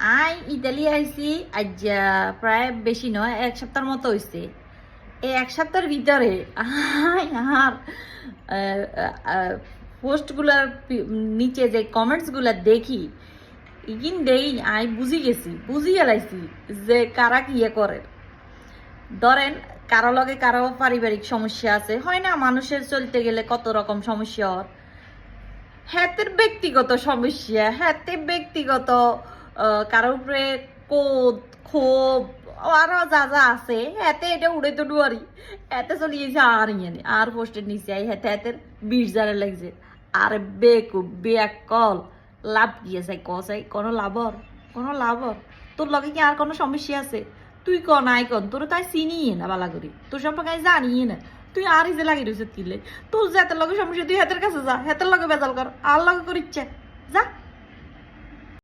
I Italy আইছি আজ প্রায় বেশি নয়, এক সপ্তাহের মতো হয়েছে এই এক সপ্তাহের ভিতরে আর পোস্টগুলার নিচে যে কমেন্টসগুলো দেখি, ইগিন দেই, আই বুঝি গেছি, বুঝি গেলাইছি যে কারা কি ইয়ে করে। ধরেন, কারও লগে কারও পারিবারিক সমস্যা আছে, হয় না মানুষের চলতে গেলে কত রকম সমস্যা হয়। ব্যক্তিগত সমস্যা, হাতে ব্যক্তিগত কারোর উপরে কোদ ক্ষোভ আরও যা যা আছে হাতে এটা উড়ে তো ডুয়ারি হাতে চলে গেছে আর ইয়ে। আর পোস্টের নিচে আই হাতে হাতের বিষ জারে লাগছে। আর বেকু বেক কল, লাভ গিয়েছে কসাই কোনো লাভর কোনো লাভর। তোর লগে কি আর কোনো সমস্যা আছে? তুই ক, নাই কন তোর তাই চিনিয়ে না বালা করি। তোর সম্পর্কে আমি জানিয়ে না। তুই আর ইজে লাগি রয়েছে তিলে তোর যে হাতের লগে সমস্যা, তুই হাতের কাছে যা হাতের লগে বেজাল কর, আর লগে কর ইচ্ছে যা।